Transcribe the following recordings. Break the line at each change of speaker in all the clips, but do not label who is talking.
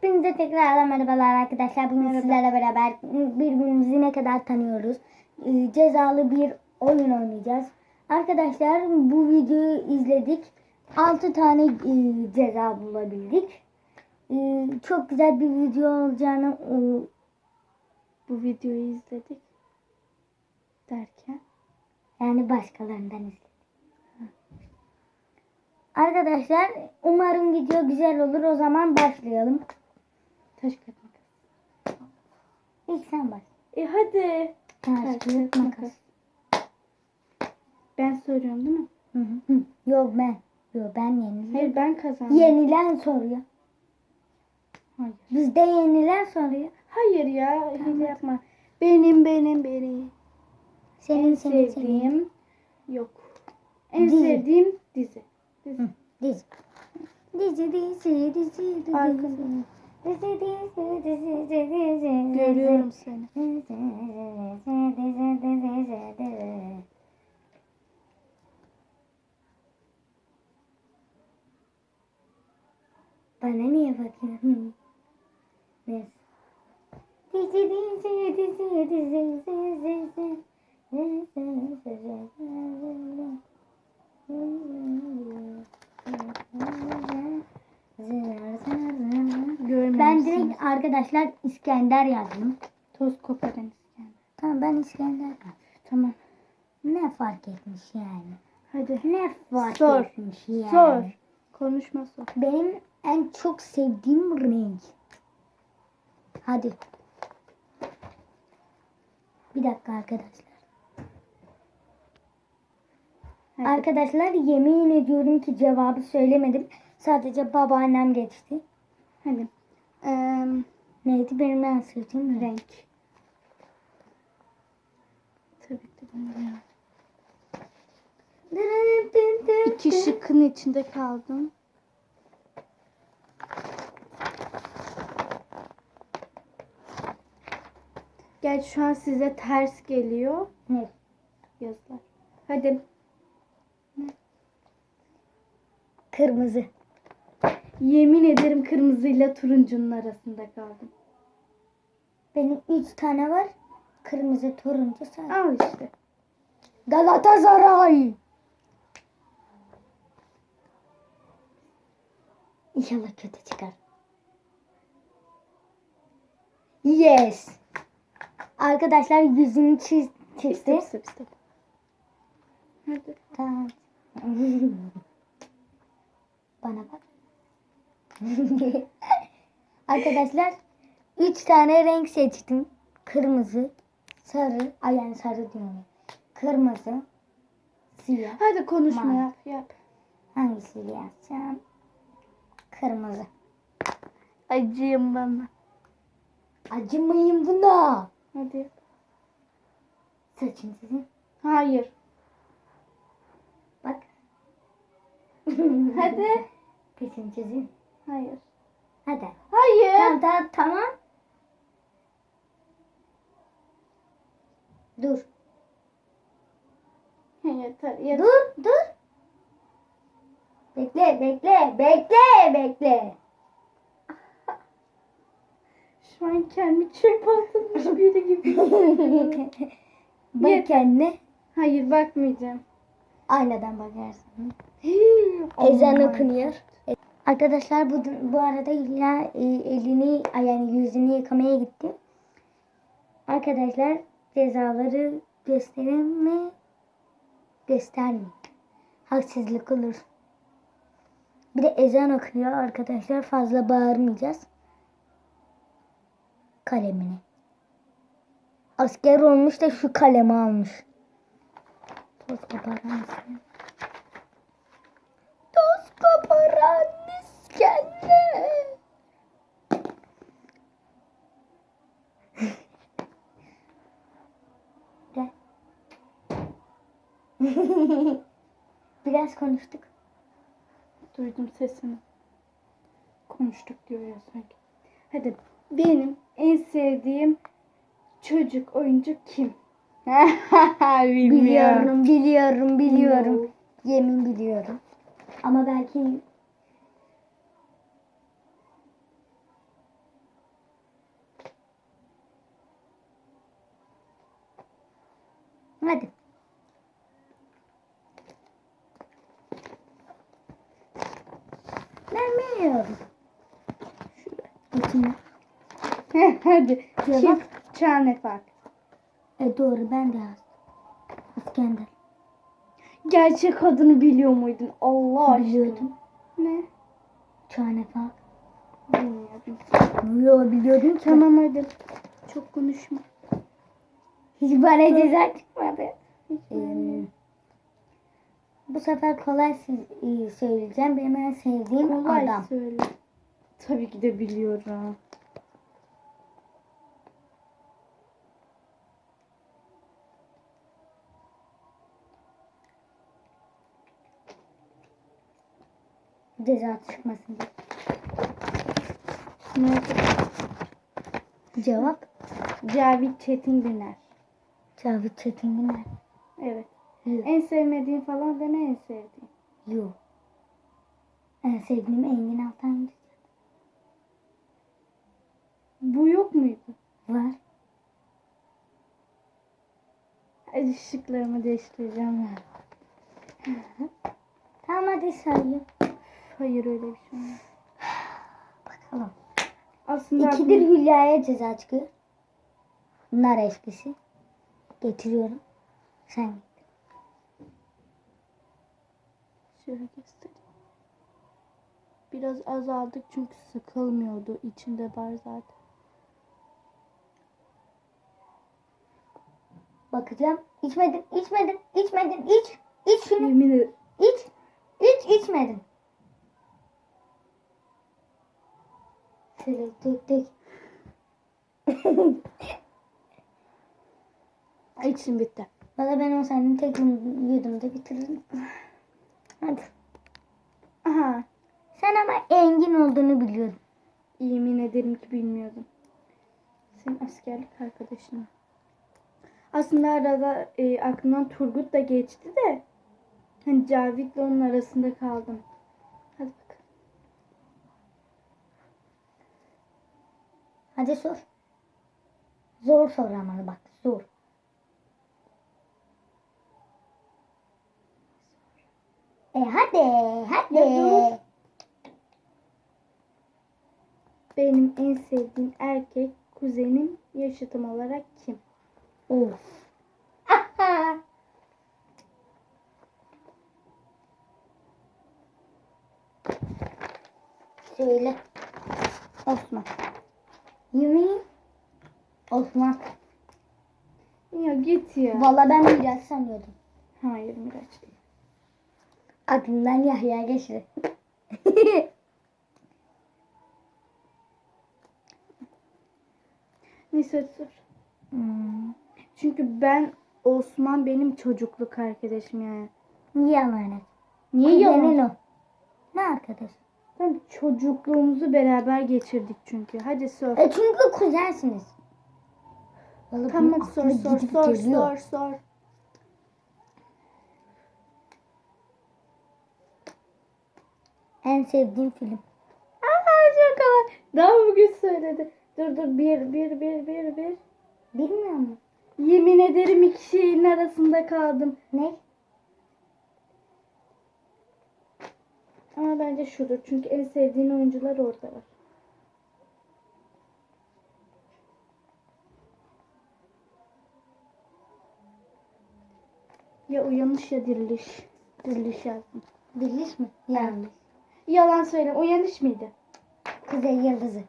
Hepinize tekrardan merhabalar arkadaşlar. Bugün sizlerle beraber birbirimizi ne kadar tanıyoruz. Ee, Cezalı bir oyun oynayacağız. Arkadaşlar bu videoyu izledik. 6 tane e, ceza bulabildik. Ee, Çok güzel bir video olacağını e,
Bu videoyu izledik. Derken.
yani başkalarından izledik. Arkadaşlar umarım video güzel olur. O zaman başlayalım.
Taş kağıt makas.
İlk sen başla.
E hadi.
Taş, kağıt, makas.
Ben soruyorum değil mi?
Hı hı. Hı. Yok ben. Yok ben yeniliyorum.
Hayır ben kazandım.
Yenilen soruyor.
Hayır.
Bizde yenilen soruyor.
Hayır ya. Hile yapma. Benim benim benim.
Senin
en
senin senin.
sevdiğim yok. En
Dizi.
sevdiğim dizi. Dizi.
Hı, Dizi. Dizi dizi dizi dizi.
Arkada.
Dizi dizi dizi dizi dizi.
Görüyorum seni.
Dizi dizi dizi dizi dizi. Bana niye bakıyorsun? Neyse. Dizi dizi dizi dizi dizi
Görmemişsiniz.
Ben direkt arkadaşlar İskender yazdım.
Toz koparan İskender.
Tamam ben İskender yazdım.
Tamam.
Ne fark etmiş yani?
Hadi.
Ne fark
Sor.
etmiş yani?
Sor. Konuşma sor.
Benim en çok sevdiğim renk. Hadi. Bir dakika arkadaşlar.
Hadi.
Arkadaşlar yemin ediyorum ki cevabı söylemedim. Sadece babaannem geçti.
Hadi. Eee
Neydi benim en sevdiğim renk?
Tabii ki de. İki şıkkın içinde kaldım. Gerçi şu an size ters geliyor
Ne?
yazılar. Hadi.
Kırmızı.
Yemin ederim kırmızıyla turuncunun arasında kaldım.
Benim üç tane var. Kırmızı, turuncu, sarı.
Al işte.
Galatasaray. İnşallah kötü çıkar. Yes. Arkadaşlar yüzünü çiz çizdi.
Stop stop stop. Hadi.
Tamam. Bana bak. Arkadaşlar üç tane renk seçtim. Kırmızı, sarı, ay yani sarı diyorum. Kırmızı, siyah.
Hadi konuşma
Mavi.
yap yap.
Hangisiyle yazacağım? Kırmızı.
Acıyım bana.
Acımayın buna.
Hadi.
Saçın sizin.
Hayır.
Bak.
Hadi.
Saçın sizin.
Hayır.
Hadi.
Hayır.
Tamam tamam tamam. Dur.
Yeter yeter.
Dur dur. Bekle bekle bekle bekle.
Şu an kendimi çöp atılmış biri gibi.
Bak
Yeter.
kendine.
Hayır bakmayacağım.
Aynadan bakarsın. Ezan okunuyor. Arkadaşlar bu, bu arada Hülya e, elini yani yüzünü yıkamaya gitti. Arkadaşlar cezaları gösterin mi? Göstermeyin. Haksızlık olur. Bir de ezan okunuyor arkadaşlar. Fazla bağırmayacağız. Kalemini. Asker olmuş da şu kalemi almış. Toz mısın? Toz koparan iskender. Gel. Biraz konuştuk.
Duydum sesini. Konuştuk diyor ya sanki. Hadi benim en sevdiğim çocuk oyuncu kim?
Biliyorum, biliyorum, biliyorum. Yemin biliyorum. Ama belki Hadi. Ben bilmiyorum. İçine.
Hadi. Tane fark.
E doğru ben de yazdım. İskender.
Gerçek adını biliyor muydun? Allah aşkına.
Biliyordum.
Ne?
Çane fark.
Bilmiyordum.
Yo biliyordum.
Tamam hadi. Çok konuşma.
Hiç bana ceza çıkmadı. Ee, bu sefer kolay siz- e, söyleyeceğim. Benim en sevdiğim
Kolay
adam.
söyle. Tabii ki de biliyorum.
Ceza çıkmasın diye.
Ne?
Cevap
Cavit Çetin Güner.
Cavit Çetin Güner.
Evet.
Yok.
En sevmediğin falan da ne en sevdiğin?
Yok. En sevdiğim Engin Altan
Bu yok muydu?
var.
Hadi şıklarımı değiştireceğim ya.
Tamam hadi sayayım.
Hayır öyle bir şey olmaz.
Bakalım.
Aslında
İkidir Hülya'ya ceza çıkıyor. Nar eşkisi. Getiriyorum. Sen git.
Şöyle göstereyim. Biraz azaldık çünkü sıkılmıyordu. İçinde var zaten.
Bakacağım. İçmedin, içmedin, içmedin, iç. İç şunu.
Yemin ederim.
İç. İç, içmedin. Şöyle tek tek.
İçim bitti.
Valla ben olsaydım tek yudum- yudumda bitiririm. Hadi.
Aha.
Sen ama Engin olduğunu biliyordun.
Yemin ederim ki bilmiyordum. Senin askerlik arkadaşın. Aslında arada e, aklımdan Turgut da geçti de. Hani Cavit'le onun arasında kaldım. Hadi bakalım.
Hadi sor. Zor sor ama bak zor. E hadi hadi.
Ya. Benim en sevdiğim erkek kuzenim yaşıtım olarak kim?
Of. Söyle.
Osman.
Yemin. Osman.
Ya git ya.
Valla ben Miraç sanıyordum.
Hayır Miraç değil.
Aklımdan Yahya geçti.
Neyse sor.
hmm.
Çünkü ben Osman benim çocukluk arkadaşım yani.
Niye yalan et?
Niye yalan?
O. Ne arkadaş?
Tabii çocukluğumuzu beraber geçirdik çünkü. Hadi sor.
E çünkü kuzensiniz. Vallahi
Tamam
bunun
sor
aklı
sor
gidip
sor
geliyor.
sor sor.
En sevdiğim film.
Aa çok kolay. Daha bugün söyledi. Dur dur bir bir bir bir bir.
Bilmiyor musun?
Yemin ederim iki şeyin arasında kaldım.
Ne?
Ama bence şudur. Çünkü en sevdiğin oyuncular orada var. Ya uyanış ya diriliş. Diriliş yazdım.
Birleş mi? Yanlış.
Yalan söyle. Uyanış mıydı?
Kuzey Yıldızı.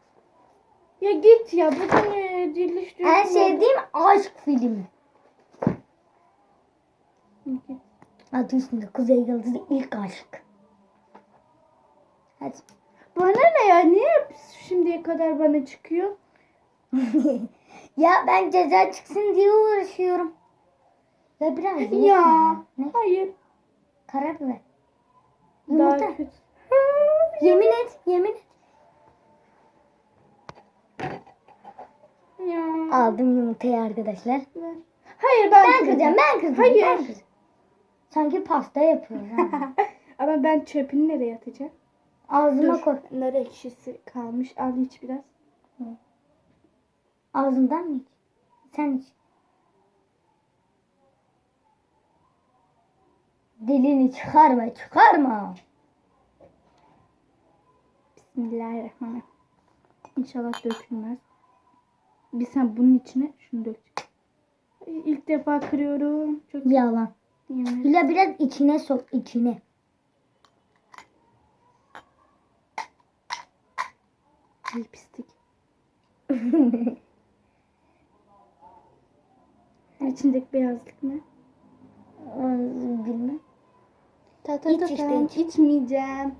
Ya git ya. Bugün e, diriliş diyorsun.
En sevdiğim aşk filmi. Adı üstünde Kuzey Yıldızı ilk aşk. Hadi.
Bana ne ya? Niye hep şimdiye kadar bana çıkıyor?
ya ben ceza çıksın diye uğraşıyorum. Ya biraz
Ya.
ya. Ne?
Hayır.
Karar ver.
Daha
Yumurta.
kötü.
Yemin et, yemin et.
Ya.
Aldım yumurtayı arkadaşlar.
Hayır ben,
Ben
kıracağım.
kıracağım, ben kıracağım.
Hayır.
Ben kıracağım. Sanki pasta yapıyoruz. ha.
Ama ben çöpünü nereye atacağım?
Ağzıma
Dur.
koy.
Nar ekşisi kalmış. Al iç biraz.
Ağzından mı iç? Sen iç. Dilini çıkarma çıkarma.
Bismillahirrahmanirrahim. İnşallah dökülmez. Bir sen bunun içine şunu dök. İlk defa kırıyorum. Çok
Yalan.
yemin.
Hila biraz içine sok içine.
Ay pislik. İçindeki beyazlık ne?
Bilmem.
Ta ta
İç
ta
işte,
ta.
iç.
İçmeyeceğim.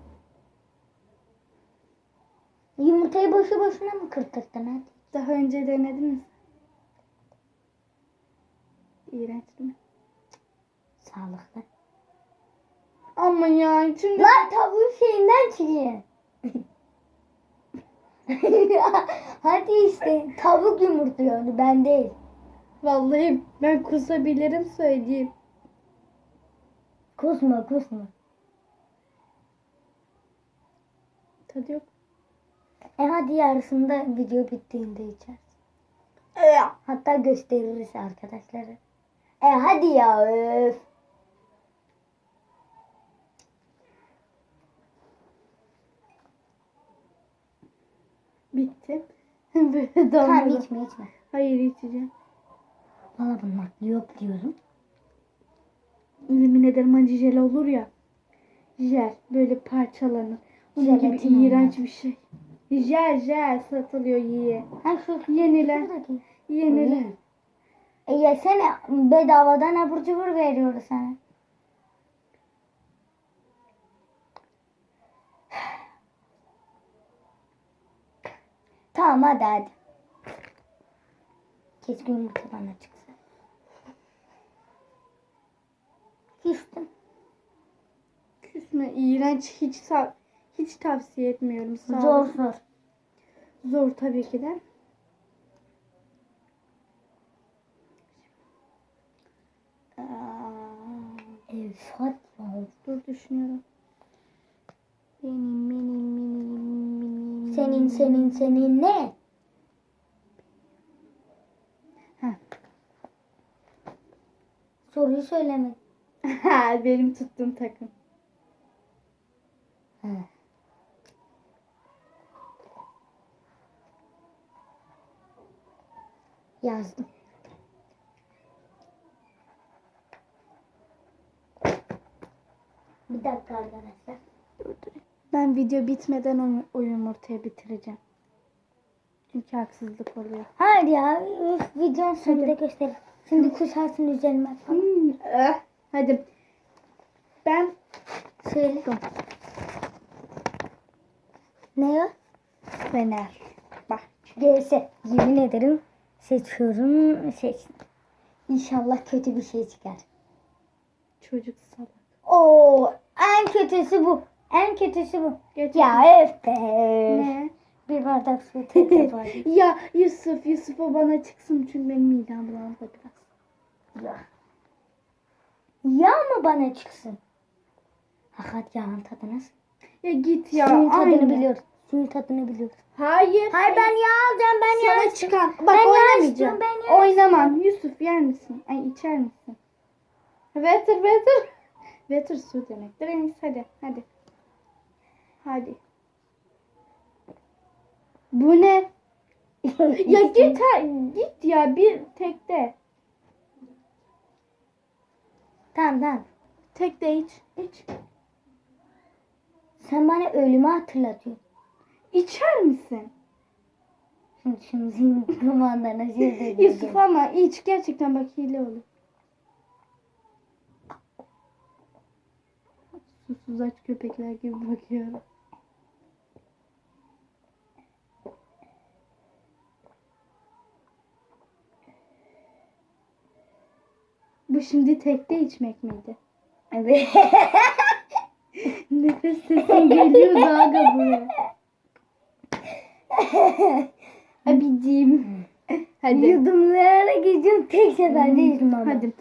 Yumurtayı boşu boşuna mı kırtırdın hadi?
Daha önce denediniz. İğrenç değil mi?
Sağlıklı.
Ama ya içinde...
Lan tavuğun şeyinden çıkıyor. hadi işte tavuk yumurtluyordu ben değil.
Vallahi ben kusabilirim söyleyeyim.
Kusma kusma.
Tadı yok.
E hadi yarısında video bittiğinde içeriz. Hatta gösteririz arkadaşlara. E hadi ya öf.
Bitti. Böyle
Tamam
damladı.
içme içme.
Hayır içeceğim.
Valla bunun yok diyorum.
Yemin ederim acı jel olur ya. Jel böyle parçalanır. Onun gibi iğrenç bir şey. Jel jel satılıyor yiye.
Ha şu
Yeniler. Yeniler.
E yesene bedavadan abur cubur veriyoruz sana. Tamam hadi hadi. Keşke yumurta bana çıksa. Küstüm.
Küsme iğrenç hiç sa- hiç tavsiye etmiyorum. Sağ
Zor zor.
Zor tabii ki de.
Hadi.
Dur düşünüyorum. Benim benim benim benim.
Senin senin senin ne?
Heh.
Soruyu söyleme.
Benim tuttuğum takım.
Ha. Yazdım. Bir dakika arkadaşlar.
Ben video bitmeden o, o yumurtayı bitireceğim. Çünkü haksızlık oluyor.
Hayır ya. Üf, videonun sonunda göstereyim. Şimdi kusarsın üzerime.
Hmm, eh. Hadi. Ben
Söyle. Ne o?
Fener. Bak.
GS. Yemin ederim seçiyorum. Seç. İnşallah kötü bir şey çıkar.
Çocuk salak.
Oo, en kötüsü bu. En kötüsü bu.
Geç.
Ya öf be.
Ne?
Bir bardak su
ya Yusuf, Yusuf o bana çıksın çünkü benim midem bulandı biraz.
ya. Ya mı bana çıksın? Hakikat yağın tadı nasıl?
Ya git ya.
Suyun tadını
aynı.
Suyun tadını biliyoruz.
Hayır.
Hayır ben yağ alacağım ben yağ
Sana çıkan. Bak
Ben yağ
oynamayacağım.
ben yağ
Oynamam. Yusuf yer misin? Ay içer misin? Vetir vetir. Vetir su demektir. En iyisi hadi. Hadi. Hadi. Bu ne? ya git ha, git ya bir tekte.
Tamam tamam.
Tekte iç. İç.
Sen bana ölümü hatırlatıyorsun.
İçer misin?
Şimdi şimdi şey de
Yusuf ama iç gerçekten bak hile olur. Susuz aç köpekler gibi bakıyorum. Bu şimdi tekte içmek miydi?
Evet.
Nefes sesin geliyor daha buraya. Abicim. Hadi.
Yudumlayarak geçiyorum tek seferde içtim ama.
Hadi.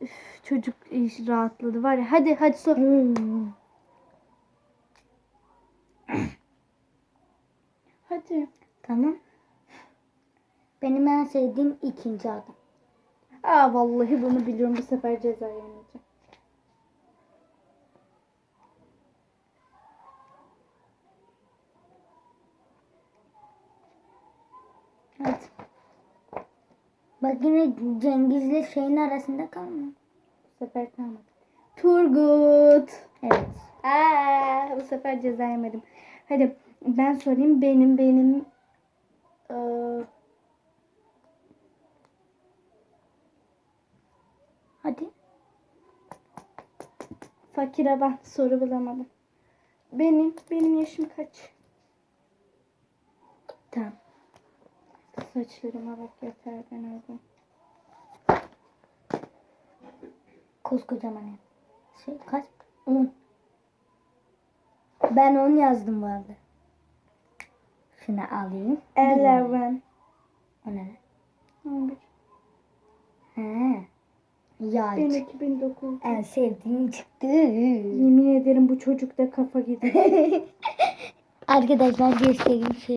Üf, çocuk iş rahatladı var ya. Hadi hadi sor.
Hmm.
Hadi.
Tamam. Benim en sevdiğim ikinci adam.
Aa vallahi bunu biliyorum bu sefer ceza yemeyeceğim. Hadi.
Bak yine Cengiz'le şeyin arasında kalma.
Bu sefer kalmadı. Turgut.
Evet.
Aa, bu sefer ceza yemedim. Hadi ben sorayım. Benim benim eee,
Hadi.
fakire ben soru bulamadım. Benim benim yaşım kaç?
Tamam.
Saçlarıma bak yeter ben oldum.
Koskocaman ev. Şey kaç? 10. Ben 10 yazdım vardı. Şunu alayım.
Eleven.
O ne?
11.
He. Ya
Ben 2009.
en sevdiğim çıktı.
Yemin ederim bu çocukta kafa gidiyor.
Arkadaşlar göstereyim şey.